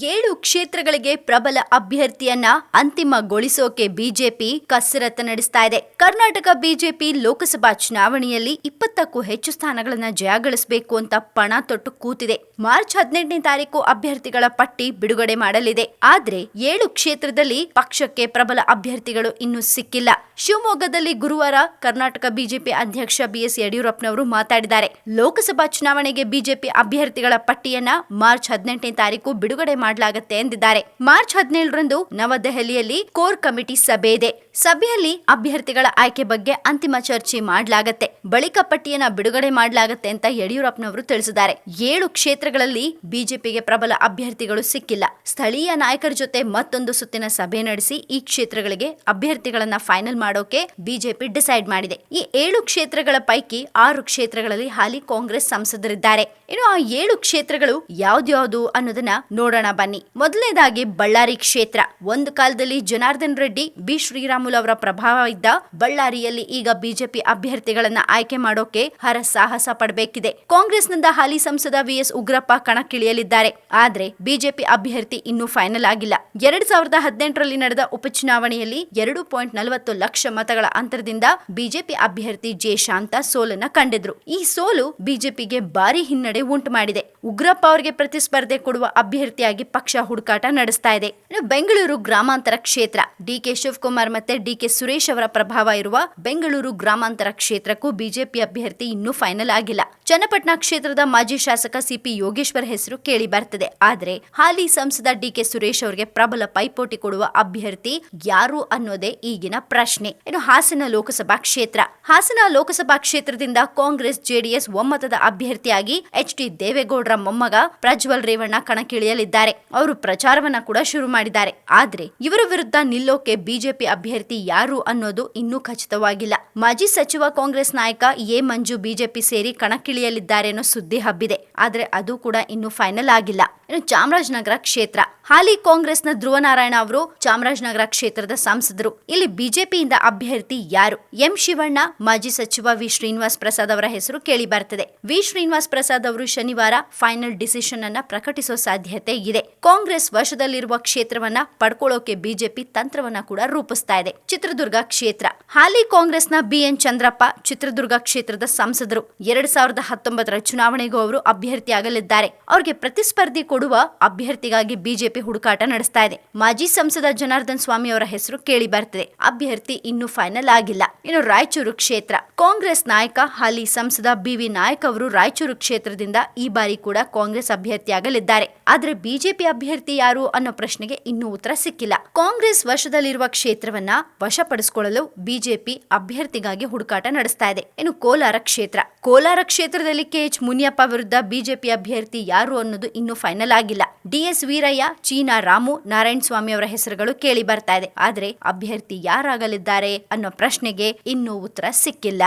ಏಳು ಕ್ಷೇತ್ರಗಳಿಗೆ ಪ್ರಬಲ ಅಭ್ಯರ್ಥಿಯನ್ನ ಅಂತಿಮಗೊಳಿಸೋಕೆ ಬಿಜೆಪಿ ಕಸರತ್ತು ನಡೆಸ್ತಾ ಇದೆ. ಕರ್ನಾಟಕ ಬಿಜೆಪಿ ಲೋಕಸಭಾ ಚುನಾವಣೆಯಲ್ಲಿ ಇಪ್ಪತ್ತಕ್ಕೂ ಹೆಚ್ಚು ಸ್ಥಾನಗಳನ್ನ ಜಯಗಳಿಸಬೇಕು ಅಂತ ಪಣ ತೊಟ್ಟು ಕೂತಿದೆ. ಮಾರ್ಚ್ ಹದಿನೆಂಟನೇ ತಾರೀಕು ಅಭ್ಯರ್ಥಿಗಳ ಪಟ್ಟಿ ಬಿಡುಗಡೆ ಮಾಡಲಿದೆ. ಆದ್ರೆ ಏಳು ಕ್ಷೇತ್ರದಲ್ಲಿ ಪಕ್ಷಕ್ಕೆ ಪ್ರಬಲ ಅಭ್ಯರ್ಥಿಗಳು ಇನ್ನೂ ಸಿಕ್ಕಿಲ್ಲ. ಶಿವಮೊಗ್ಗದಲ್ಲಿ ಗುರುವಾರ ಕರ್ನಾಟಕ ಬಿಜೆಪಿ ಅಧ್ಯಕ್ಷ ಬಿಎಸ್ ಯಡಿಯೂರಪ್ಪನವರು ಮಾತಾಡಿದ್ದಾರೆ. ಲೋಕಸಭಾ ಚುನಾವಣೆಗೆ ಬಿಜೆಪಿ ಅಭ್ಯರ್ಥಿಗಳ ಪಟ್ಟಿಯನ್ನ ಮಾರ್ಚ್ ಹದಿನೆಂಟನೇ ತಾರೀಕು ಬಿಡುಗಡೆ ಮಾಡಲಾಗುತ್ತೆ ಎಂದಿದ್ದಾರೆ. ಮಾರ್ಚ್ ಹದಿನೇಳರಂದು ನವದೆಹಲಿಯಲ್ಲಿ ಕೋರ್ ಕಮಿಟಿ ಸಭೆ ಇದೆ. ಸಭೆಯಲ್ಲಿ ಅಭ್ಯರ್ಥಿಗಳ ಆಯ್ಕೆ ಬಗ್ಗೆ ಅಂತಿಮ ಚರ್ಚೆ ಮಾಡಲಾಗತ್ತೆ. ಬಳಿಕ ಪಟ್ಟಿಯನ್ನ ಬಿಡುಗಡೆ ಮಾಡಲಾಗತ್ತೆ ಅಂತ ಯಡಿಯೂರಪ್ಪನವರು ತಿಳಿಸಿದ್ದಾರೆ. ಏಳು ಕ್ಷೇತ್ರಗಳಲ್ಲಿ ಬಿಜೆಪಿಗೆ ಪ್ರಬಲ ಅಭ್ಯರ್ಥಿಗಳು ಸಿಕ್ಕಿಲ್ಲ. ಸ್ಥಳೀಯ ನಾಯಕರ ಜೊತೆ ಮತ್ತೊಂದು ಸುತ್ತಿನ ಸಭೆ ನಡೆಸಿ ಈ ಕ್ಷೇತ್ರಗಳಿಗೆ ಅಭ್ಯರ್ಥಿಗಳನ್ನ ಫೈನಲ್ ಮಾಡೋಕೆ ಬಿಜೆಪಿ ಡಿಸೈಡ್ ಮಾಡಿದೆ. ಈ ಏಳು ಕ್ಷೇತ್ರಗಳ ಪೈಕಿ ಆರು ಕ್ಷೇತ್ರಗಳಲ್ಲಿ ಹಾಲಿ ಕಾಂಗ್ರೆಸ್ ಸಂಸದರಿದ್ದಾರೆ. ಇನ್ನು ಆ ಏಳು ಕ್ಷೇತ್ರಗಳು ಯಾವ್ದ್ಯಾವ್ದು ಅನ್ನೋದನ್ನ ನೋಡೋಣ. ಬನ್ನಿ. ಮೊದಲನೇದಾಗಿ ಬಳ್ಳಾರಿ ಕ್ಷೇತ್ರ. ಒಂದು ಕಾಲದಲ್ಲಿ ಜನಾರ್ದನ್ ರೆಡ್ಡಿ, ಬಿ. ಶ್ರೀರಾಮುಲು ಅವರ ಪ್ರಭಾವ ಇದ್ದ ಬಳ್ಳಾರಿಯಲ್ಲಿ ಈಗ ಬಿಜೆಪಿ ಅಭ್ಯರ್ಥಿಗಳನ್ನ ಆಯ್ಕೆ ಮಾಡೋಕೆ ಹರಸಾಹಸ ಪಡಬೇಕಿದೆ. ಕಾಂಗ್ರೆಸ್ನಿಂದ ಹಾಲಿ ಸಂಸದ ವಿಎಸ್ ಉಗ್ರಪ್ಪ ಕಣಕ್ಕಿಳಿಯಲಿದ್ದಾರೆ. ಆದ್ರೆ ಬಿಜೆಪಿ ಅಭ್ಯರ್ಥಿ ಇನ್ನೂ ಫೈನಲ್ ಆಗಿಲ್ಲ. ಎರಡ್ ಸಾವಿರದ ಹದಿನೆಂಟರಲ್ಲಿ ನಡೆದ ಉಪಚುನಾವಣೆಯಲ್ಲಿ ಎರಡು ಪಾಯಿಂಟ್ ನಲವತ್ತು ಲಕ್ಷ ಮತಗಳ ಅಂತರದಿಂದ ಬಿಜೆಪಿ ಅಭ್ಯರ್ಥಿ ಜೆ ಶಾಂತ ಸೋಲನ್ನ ಕಂಡಿದ್ರು. ಈ ಸೋಲು ಬಿಜೆಪಿಗೆ ಭಾರಿ ಹಿನ್ನಡೆ ಉಂಟು ಮಾಡಿದೆ. ಉಗ್ರಪ್ಪ ಅವರಿಗೆ ಪ್ರತಿಸ್ಪರ್ಧೆ ಕೊಡುವ ಅಭ್ಯರ್ಥಿಯಾಗಿ ಪಕ್ಷ ಹುಡುಕಾಟ ನಡೆಸ್ತಾ ಇದೆ. ಬೆಂಗಳೂರು ಗ್ರಾಮಾಂತರ ಕ್ಷೇತ್ರ ಡಿಕೆ ಶಿವಕುಮಾರ್ ಮತ್ತೆ ಡಿಕೆ ಸುರೇಶ್ ಅವರ ಪ್ರಭಾವ ಇರುವ ಬೆಂಗಳೂರು ಗ್ರಾಮಾಂತರ ಕ್ಷೇತ್ರಕ್ಕೂ ಬಿಜೆಪಿ ಅಭ್ಯರ್ಥಿ ಇನ್ನೂ ಫೈನಲ್ ಆಗಿಲ್ಲ. ಚನ್ನಪಟ್ಟಣ ಕ್ಷೇತ್ರದ ಮಾಜಿ ಶಾಸಕ ಸಿಪಿ ಯೋಗೇಶ್ವರ್ ಹೆಸರು ಕೇಳಿ ಬರ್ತದೆ. ಆದರೆ ಹಾಲಿ ಸಂಸದ ಡಿಕೆ ಸುರೇಶ್ ಅವರಿಗೆ ಪ್ರಬಲ ಪೈಪೋಟಿ ಕೊಡುವ ಅಭ್ಯರ್ಥಿ ಯಾರು ಅನ್ನೋದೇ ಈಗಿನ ಪ್ರಶ್ನೆ. ಇನ್ನು ಹಾಸನ ಲೋಕಸಭಾ ಕ್ಷೇತ್ರ. ಹಾಸನ ಲೋಕಸಭಾ ಕ್ಷೇತ್ರದಿಂದ ಕಾಂಗ್ರೆಸ್, ಜೆಡಿಎಸ್ ಒಮ್ಮತದ ಅಭ್ಯರ್ಥಿಯಾಗಿ ಎಚ್ ಡಿ ದೇವೇಗೌಡರ ಮೊಮ್ಮಗ ಪ್ರಜ್ವಲ್ ರೇವಣ್ಣ ಕಣಕ್ಕಿಳಿಯಲಿದ್ದಾರೆ. ಅವರು ಪ್ರಚಾರವನ್ನ ಕೂಡ ಶುರು ಮಾಡಿದ್ದಾರೆ. ಆದ್ರೆ ಇವರ ವಿರುದ್ಧ ನಿಲ್ಲೋಕೆ ಬಿಜೆಪಿ ಅಭ್ಯರ್ಥಿ ಯಾರು ಅನ್ನೋದು ಇನ್ನೂ ಖಚಿತವಾಗಿಲ್ಲ. ಮಾಜಿ ಸಚಿವ ಕಾಂಗ್ರೆಸ್ ನಾಯಕ ಎ ಮಂಜು ಬಿಜೆಪಿ ಸೇರಿ ಕಣಕ್ಕಿಳಿಯಲಿದ್ದಾರೆ ಅನ್ನೋ ಸುದ್ದಿ ಹಬ್ಬಿದೆ. ಆದ್ರೆ ಅದು ಕೂಡ ಇನ್ನೂ ಫೈನಲ್ ಆಗಿಲ್ಲ. ಇನ್ನು ಚಾಮರಾಜನಗರ ಕ್ಷೇತ್ರ. ಹಾಲಿ ಕಾಂಗ್ರೆಸ್ನ ಧ್ರುವ ನಾರಾಯಣ ಅವರು ಚಾಮರಾಜನಗರ ಕ್ಷೇತ್ರದ ಸಂಸದರು. ಇಲ್ಲಿ ಬಿಜೆಪಿಯಿಂದ ಅಭ್ಯರ್ಥಿ ಯಾರು? ಎಂ ಶಿವಣ್ಣ, ಮಾಜಿ ಸಚಿವ ವಿ ಶ್ರೀನಿವಾಸ್ ಪ್ರಸಾದ್ ಅವರ ಹೆಸರು ಕೇಳಿ ಬರ್ತದೆ. ವಿ ಶ್ರೀನಿವಾಸ್ ಪ್ರಸಾದ್ ಅವರು ಶನಿವಾರ ಫೈನಲ್ ಡಿಸಿಷನ್ ಅನ್ನ ಪ್ರಕಟಿಸೋ ಸಾಧ್ಯತೆ ಇದೆ. ಕಾಂಗ್ರೆಸ್ ವಶದಲ್ಲಿರುವ ಕ್ಷೇತ್ರವನ್ನ ಪಡ್ಕೊಳ್ಳೋಕೆ ಬಿಜೆಪಿ ತಂತ್ರವನ್ನ ಕೂಡ ರೂಪಿಸ್ತಾ ಇದೆ. ಚಿತ್ರದುರ್ಗ ಕ್ಷೇತ್ರ. ಹಾಲಿ ಕಾಂಗ್ರೆಸ್ನ ಬಿಎನ್ ಚಂದ್ರಪ್ಪ ಚಿತ್ರದುರ್ಗ ಕ್ಷೇತ್ರದ ಸಂಸದರು. ಎರಡ್ ಸಾವಿರದ ಹತ್ತೊಂಬತ್ತರ ಚುನಾವಣೆಗೂ ಅವರು ಅಭ್ಯರ್ಥಿಯಾಗಲಿದ್ದಾರೆ. ಅವರಿಗೆ ಪ್ರತಿಸ್ಪರ್ಧಿ ಕೊಡುವ ಅಭ್ಯರ್ಥಿಗಾಗಿ ಬಿಜೆಪಿ ಹುಡುಕಾಟ ನಡೆಸ್ತಾ ಇದೆ. ಮಾಜಿ ಸಂಸದ ಜನಾರ್ದನ್ ಸ್ವಾಮಿ ಅವರ ಹೆಸರು ಕೇಳಿ ಬರ್ತಿದೆ. ಅಭ್ಯರ್ಥಿ ಇನ್ನೂ ಫೈನಲ್ ಆಗಿಲ್ಲ. ಇನ್ನು ರಾಯಚೂರು ಕ್ಷೇತ್ರ. ಕಾಂಗ್ರೆಸ್ ನಾಯಕ, ಹಾಲಿ ಸಂಸದ ಬಿವಿ ನಾಯಕ್ ಅವರು ರಾಯಚೂರು ಕ್ಷೇತ್ರದಿಂದ ಈ ಬಾರಿ ಕೂಡ ಕಾಂಗ್ರೆಸ್ ಅಭ್ಯರ್ಥಿಯಾಗಲಿದ್ದಾರೆ. ಆದ್ರೆ ಬಿಜೆಪಿ ಅಭ್ಯರ್ಥಿ ಯಾರು ಅನ್ನೋ ಪ್ರಶ್ನೆಗೆ ಇನ್ನೂ ಉತ್ತರ ಸಿಕ್ಕಿಲ್ಲ. ಕಾಂಗ್ರೆಸ್ ವಶದಲ್ಲಿರುವ ಕ್ಷೇತ್ರವನ್ನ ವಶಪಡಿಸಿಕೊಳ್ಳಲು ಬಿಜೆಪಿ ಅಭ್ಯರ್ಥಿಗಾಗಿ ಹುಡುಕಾಟ ನಡೆಸ್ತಾ ಇದೆ. ಇನ್ನು ಕೋಲಾರ ಕ್ಷೇತ್ರ. ಕೋಲಾರ ಕ್ಷೇತ್ರದಲ್ಲಿ ಕೆಎಚ್ ಮುನಿಯಪ್ಪ ವಿರುದ್ಧ ಬಿಜೆಪಿ ಅಭ್ಯರ್ಥಿ ಯಾರು ಅನ್ನೋದು ಇನ್ನೂ ಫೈನಲ್ ಆಗಿಲ್ಲ. ಡಿಎಸ್ ವೀರಯ್ಯ, ಚೀನಾ ರಾಮು, ನಾರಾಯಣ ಸ್ವಾಮಿ ಅವರ ಹೆಸರುಗಳು ಕೇಳಿ ಬರ್ತಾ ಇದೆ. ಆದ್ರೆ ಅಭ್ಯರ್ಥಿ ಯಾರಾಗಲಿದ್ದಾರೆ ಅನ್ನೋ ಪ್ರಶ್ನೆಗೆ ಇನ್ನೂ ಉತ್ತರ ಸಿಕ್ಕಿಲ್ಲ.